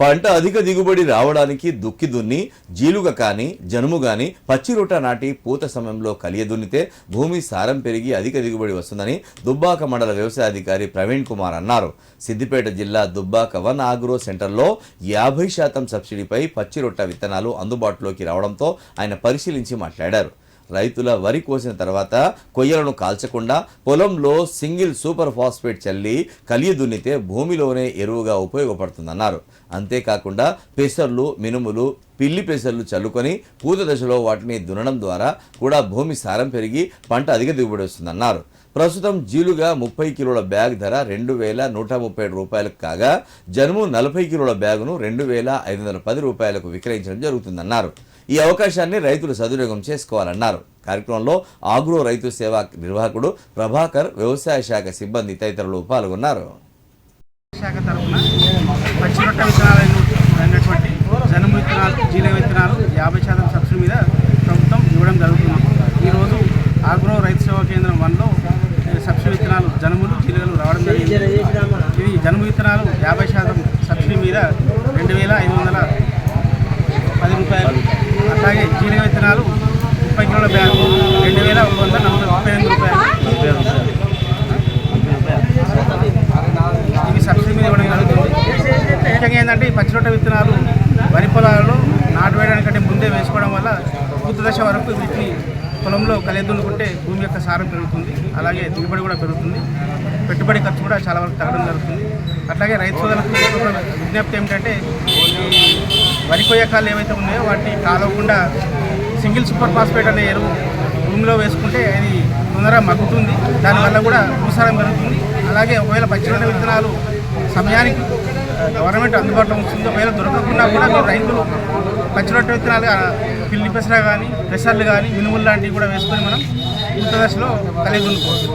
పంట అధిక దిగుబడి రావడానికి దుక్కి దున్ని జీలుగ కాని జనుము గాని పచ్చి రొట్ట నాటి పూత సమయంలో కలియదున్నితే భూమి సారం పెరిగి అధిక దిగుబడి వస్తుందని దుబ్బాక మండల వ్యవసాయ అధికారి ప్రవీణ్ కుమార్ అన్నారు. సిద్దిపేట జిల్లా దుబ్బాక వన్ ఆగ్రో సెంటర్లో యాభై శాతం సబ్సిడీపై పచ్చి రొట్ట విత్తనాలు అందుబాటులోకి రావడంతో ఆయన పరిశీలించి మాట్లాడారు. రైతుల వరి కోసిన తర్వాత కొయ్యలను కాల్చకుండా పొలంలో సింగిల్ సూపర్ ఫాస్ఫేట్ చల్లి కలియ దున్నితే భూమిలోనే ఎరువుగా ఉపయోగపడుతుందన్నారు. అంతేకాకుండా పెసర్లు మినుములు పిల్లి పెసర్లు చల్లుకొని పూత దశలో వాటిని దున్నడం ద్వారా కూడా భూమి సారం పెరిగి పంట అధిక దిగుబడి వస్తుందన్నారు. ప్రస్తుతం జీలుగా ముప్పై కిలోల బ్యాగ్ ధర రెండు వేల నూట ముప్పై ఏడు రూపాయలకు కాగా జనుము నలభై కిలోల బ్యాగును రెండు వేల ఐదు వందల పది రూపాయలకు విక్రయించడం జరుగుతుందన్నారు. ఈ అవకాశాన్ని రైతులు సదువినియోగం చేసుకోవాలన్నారు. కార్యక్రమంలో ఆగ్రో రైతు సేవా నిర్వాహకుడు ప్రభాకర్ వ్యవసాయ శాఖ సిబ్బంది తదితరులు పాల్గొన్నారు. శాఖ తరఫున పచ్చి విత్తనాలు అయినటువంటి జనుము విత్తనాలు జీల విత్తనాలు యాభై శాతం సబ్సిడీ మీద ప్రభుత్వం ఇవ్వడం జరుగుతుంది ఈరోజు ఆగ్రో రైతు సేవా కేంద్రం వన్లో ఈ సబ్సిడీ విత్తనాలు జనుములు జీలగలు రావడం జరిగింది ఇది జనుము విత్తనాలు యాభై శాతం సబ్సిడీ మీద రెండు వేల ఐదు వందల పది రూపాయలు. అలాగే జీలక విత్తనాలు ముప్పై కిలోల బ్యాగ్ రెండు వేల ఒక వందల నలభై ముప్పై ఎనిమిది రూపాయలు. ఇవి సబ్సిడీ మీద ఇవ్వడం జరుగుతుంది. ముఖ్యంగా ఏంటంటే ఈ పచ్చిరొట్ట విత్తనాలు వరి పొలాలలో నాటు వేయడానికంటే ముందే వేసుకోవడం వల్ల పూర్తి దశ వరకు వీటిని పొలంలో కలియదున్నుకుంటే భూమి యొక్క సారం పెరుగుతుంది. అలాగే దిగుబడి కూడా పెరుగుతుంది. పెట్టుబడి ఖర్చు కూడా చాలా వరకు తగ్గడం జరుగుతుంది. అట్లాగే రైతు సోదరులకు విజ్ఞప్తి ఏమిటంటే వరి కొయ్యకాలు ఏవైతే ఉన్నాయో వాటిని కాలవకుండా సింగిల్ సూపర్ ఫాస్ఫేట్ అనే ఎరువు భూమిలో వేసుకుంటే అది తొందరగా మగ్గుతుంది. దానివల్ల కూడా భూసారం పెరుగుతుంది. అలాగే ఒకవేళ పచ్చిరొట్ట విత్తనాలు సమయానికి గవర్నమెంట్ అందుబాటులో ఉంచుతుంది ఒకవేళ దొరకకుండా కూడా మీరు రైతులు పచ్చిరొట్ట విత్తనాలు పిల్లి పెసర కానీ పెసర్లు కానీ మినుములు లాంటివి కూడా వేసుకొని మనం ఇంత దశలో కలిగి ఉండుకోవచ్చు